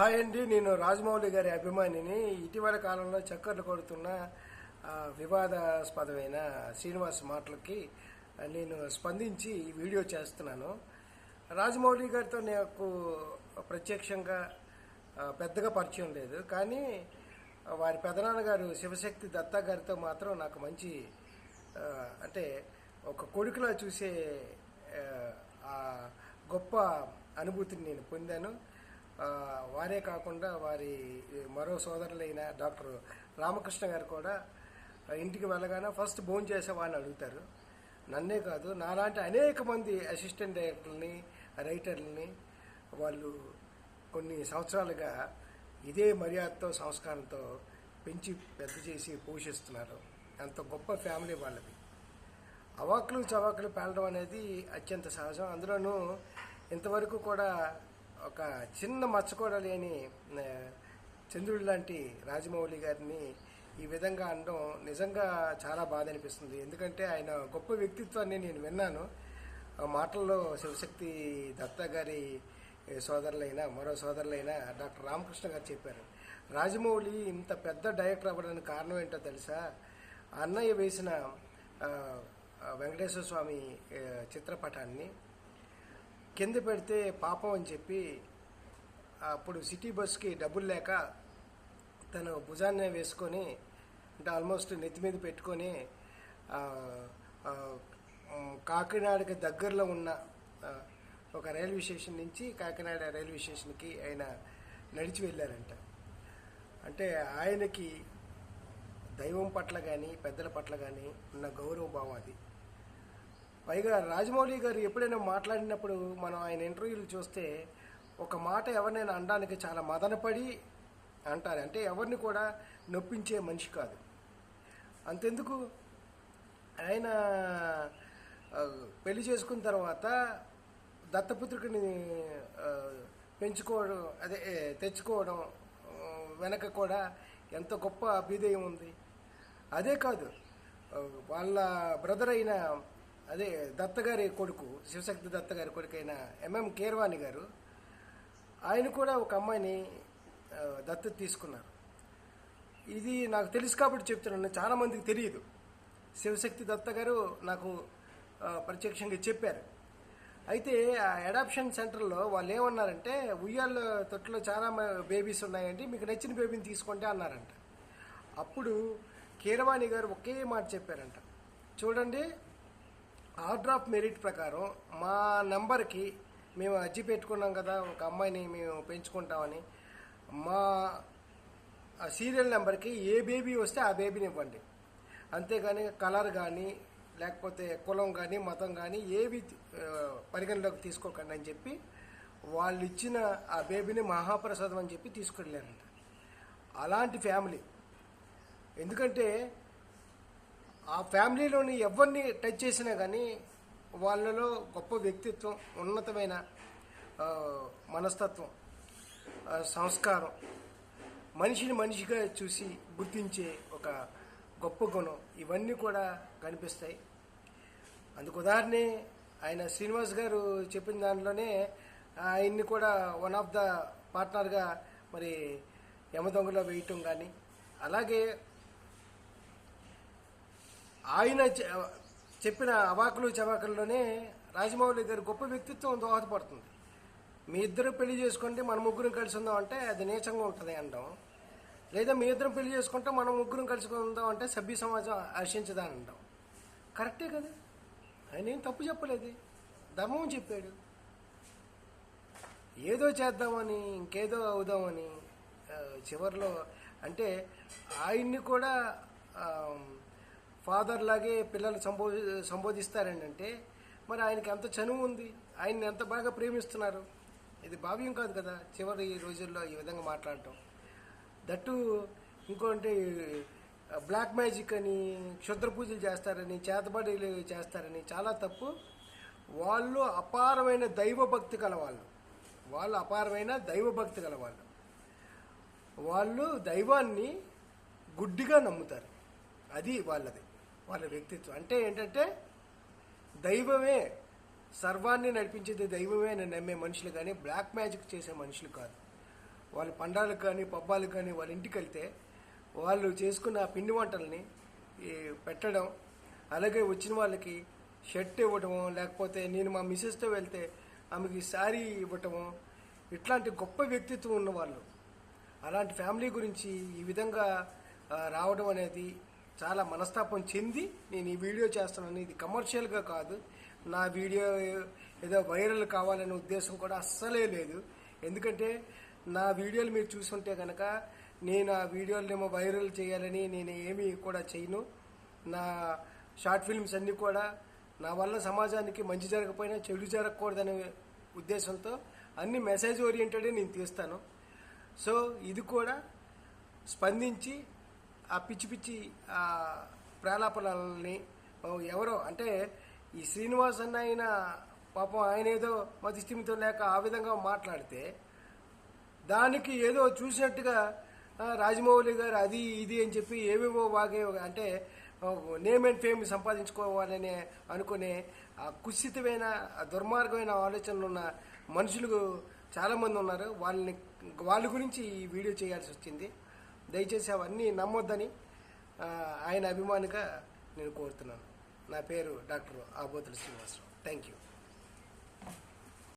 Hi అండి నేను రాజమౌళి గారి అభిమానిని. ఇటీవల కాలంలో చక్కర్లు కొడుతున్న వివాదాస్పదమైన శ్రీనివాస్ మాటలకి నేను స్పందించి ఈ వీడియో చేస్తున్నాను. రాజమౌళి గారితో నాకు ప్రత్యక్షంగా పెద్దగా పరిచయం లేదు. కానీ వారి పెదనాన్నగారు శివశక్తి దత్తా గారితో మాత్రం నాకు మంచి అంటే ఒక కొడుకులా చూసే ఆ, గొప్ప అనుభూతిని నేను పొందాను. వారే కాకుండా వారి మరో సోదరులైన డాక్టర్ రామకృష్ణ గారు కూడా ఇంటికి వెళ్ళగానే ఫస్ట్ భోజనం చేసేవాడిని అడుగుతారు. నన్నే కాదు నాలాంటి అనేక మంది అసిస్టెంట్ డైరెక్టర్ని రైటర్లని వాళ్ళు కొన్ని సంవత్సరాలుగా ఇదే మర్యాదతో సంస్కారంతో పెంచి పెద్ద చేసి పోషిస్తున్నారు. అంత గొప్ప ఫ్యామిలీ వాళ్ళది. అవాకులు చవాకులు పేలడం అనేది అత్యంత సహజం. అందులోనూ ఇంతవరకు కూడా ఒక చిన్న మచ్చ కూడా లేని చంద్రుడు చంద్రుడి లాంటి రాజమౌళి గారిని ఈ విధంగా అనడం నిజంగా చాలా బాధ అనిపిస్తుంది. ఎందుకంటే ఆయన గొప్ప వ్యక్తిత్వాన్ని నేను విన్నాను. మాటల్లో శివశక్తి దత్తా గారి సోదరులైన మరో సోదరులైన డాక్టర్ రామకృష్ణ గారు చెప్పారు. రాజమౌళి ఇంత పెద్ద డైరెక్టర్ అవ్వడానికి కారణం ఏంటో తెలుసా? అన్నయ్య వేసిన వెంకటేశ్వర స్వామి చిత్రపటాన్ని కింద పెడితే పాపం అని చెప్పి అప్పుడు సిటీ బస్కి డబ్బులు లేక తను భుజాన్నే వేసుకొని అంటే ఆల్మోస్ట్ నెత్తి మీద పెట్టుకొని కాకినాడకి దగ్గరలో ఉన్న ఒక రైల్వే స్టేషన్ నుంచి కాకినాడ రైల్వే స్టేషన్కి ఆయన నడిచి వెళ్ళారంట. అంటే ఆయనకి దైవం పట్ల కానీ పెద్దల పట్ల కానీ ఉన్న గౌరవ భావం అది. పైగా రాజమౌళి గారు ఎప్పుడైనా మాట్లాడినప్పుడు మనం ఆయన ఇంటర్వ్యూలు చూస్తే ఒక మాట ఎవరినైనా అనడానికి చాలా మదనపడి అంటారు. అంటే ఎవరిని కూడా నొప్పించే మనిషి కాదు. అంతెందుకు? ఆయన పెళ్ళి చేసుకున్న తర్వాత దత్తపుత్రికని పెంచుకోవడం అదే తెచ్చుకోవడం వెనక కూడా ఎంత గొప్ప అభ్యుదయం ఉంది. అదే కాదు వాళ్ళ బ్రదర్ అయిన అదే దత్తగారి కొడుకు శివశక్తి దత్త గారి కొడుకు అయిన ఎంఎం కేర్వాణి గారు ఆయన కూడా ఒక అమ్మాయిని దత్త దత్తత తీసుకున్నారు. ఇది నాకు తెలుసు కాబట్టి చెప్తున్నాను చాలా మందికి తెలియదు. శివశక్తి దత్త గారు నాకు ప్రత్యక్షంగా చెప్పారు. అయితే ఆ అడాప్షన్ సెంటర్లో వాళ్ళు ఏమన్నారంటే ఉయ్యాల తొట్టులో చాలా బేబీస్ ఉన్నాయండి మీకు నచ్చిన బేబీని తీసుకోండి అన్నారంట. అప్పుడు కీరవాణి గారు ఒకే మాట చెప్పారంట. చూడండి ఆర్డర్ ఆఫ్ మెరిట్ ప్రకారం మా నెంబర్కి మేము అర్జీ పెట్టుకున్నాం కదా ఒక అమ్మాయిని మేము పెంచుకుంటామని. మా ఆ సీరియల్ నెంబర్కి ఏ బేబీ వస్తే ఆ బేబీని ఇవ్వండి. అంతేగాని కలర్ కానీ లేకపోతే కులం కానీ మతం కానీ ఏవి పరిగణలోకి తీసుకోకండి అని చెప్పి వాళ్ళు ఇచ్చిన ఆ బేబీని మహాప్రసాదం అని చెప్పి తీసుకెళ్ళారంట. అలాంటి ఫ్యామిలీ. ఎందుకంటే ఆ ఫ్యామిలీలోని ఎవరిని టచ్ చేసినా కానీ వాళ్ళలో గొప్ప వ్యక్తిత్వం ఉన్నతమైన మనస్తత్వం సంస్కారం మనిషిని మనిషిగా చూసి గుర్తించే ఒక గొప్ప గుణం ఇవన్నీ కూడా కనిపిస్తాయి. అందుకు ఉదాహరణే ఆయన శ్రీనివాస్ గారు చెప్పిన దాంట్లోనే ఆయన్ని కూడా వన్ ఆఫ్ ద పార్ట్నర్గా మరి యమదొంగలో వేయటం కానీ అలాగే ఆయన చెప్పిన అవాకులు చవాకుల్లోనే రాజమౌళి గారి గొప్ప వ్యక్తిత్వం దోహదపడుతుంది. మీ ఇద్దరు పెళ్ళి చేసుకుంటే మన ముగ్గురం కలిసి ఉందాం అంటే అది నీచంగా ఉంటుంది అనడం లేదా మీ ఇద్దరం పెళ్ళి చేసుకుంటే మనం ముగ్గురం కలిసి ఉందాం అంటే సభ్య సమాజం హర్షించదని అనడం కరెక్టే కదా? ఆయన ఏం తప్పు చెప్పలేదు. ధర్మం చెప్పాడు. ఏదో చేద్దామని ఇంకేదో అవుదామని చివరిలో అంటే ఆయన్ని కూడా ఫాదర్ లాగే పిల్లలు సంబో సంబోధిస్తారండి అంటే మరి ఆయనకి ఎంత చనువు ఉంది? ఆయన్ని ఎంత బాగా ప్రేమిస్తున్నారు? ఇది భావ్యం కాదు కదా చివరి రోజుల్లో ఈ విధంగా మాట్లాడటం. దట్టు ఇంకోటి బ్లాక్ మ్యాజిక్ అని క్షుద్ర పూజలు చేస్తారని చేతబడిలు చేస్తారని చాలా తప్పు. వాళ్ళు అపారమైన దైవభక్తి కలవాళ్ళు. వాళ్ళు అపారమైన దైవభక్తి కలవాళ్ళు. వాళ్ళు దైవాన్ని గుడ్డిగా నమ్ముతారు. అది వాళ్ళది వాళ్ళ వ్యక్తిత్వం. అంటే ఏంటంటే దైవమే సర్వాన్ని నడిపించేది దైవమే అని నమ్మే మనుషులు కానీ బ్లాక్ మ్యాజిక్ చేసే మనుషులు కాదు. వాళ్ళ పండాలకు కానీ పబ్బాలకు కానీ వాళ్ళ ఇంటికి వెళ్తే వాళ్ళు చేసుకున్న పిండి వంటల్ని పెట్టడం అలాగే వచ్చిన వాళ్ళకి షర్ట్ ఇవ్వడము లేకపోతే నేను మా మిసెస్తో వెళ్తే ఆమెకి శారీ ఇవ్వటము ఇట్లాంటి గొప్ప వ్యక్తిత్వం ఉన్నవాళ్ళు. అలాంటి ఫ్యామిలీ గురించి ఈ విధంగా రావడం అనేది చాలా మనస్తాపం చెంది నేను ఈ వీడియో చేస్తున్నాను. ఇది కమర్షియల్గా కాదు. నా వీడియో ఏదో వైరల్ కావాలనే ఉద్దేశం కూడా అస్సలే లేదు. ఎందుకంటే నా వీడియోలు మీరు చూసుంటే కనుక నేను ఆ వీడియోలనేమో వైరల్ చేయాలని నేను ఏమీ కూడా చేయను. నా షార్ట్ ఫిల్మ్స్ అన్నీ కూడా నా వల్ల సమాజానికి మంచి జరగకపోయినా చెడు జరగకూడదనే ఉద్దేశంతో అన్ని మెసేజ్ ఓరియంటెడ్ నేను తీస్తాను. సో ఇది కూడా స్పందించి ఆ పిచ్చి పిచ్చి ఆ ప్రాలాపనల్ని ఎవరో అంటే ఈ శ్రీనివాస్ అన్న ఆయన పాపం ఆయన ఏదో మతిస్థిమితం లేక ఆ విధంగా మాట్లాడితే దానికి ఏదో చూసినట్టుగా రాజమౌళి గారు అది ఇది అని చెప్పి ఏవేవో వాగే అంటే నేమ్ అండ్ ఫేమ్ సంపాదించుకోవాలని అనుకునే ఆ కుసితమైన దుర్మార్గమైన ఆలోచనలు ఉన్న మనుషులు చాలామంది ఉన్నారు. వాళ్ళని వాళ్ళ గురించి ఈ వీడియో చేయాల్సి వచ్చింది. దయచేసి అవన్నీ నమ్మొద్దని ఆయన అభిమానిగా నేను కోరుతున్నాను. నా పేరు doctor Abothula Srinivasarao. Thank you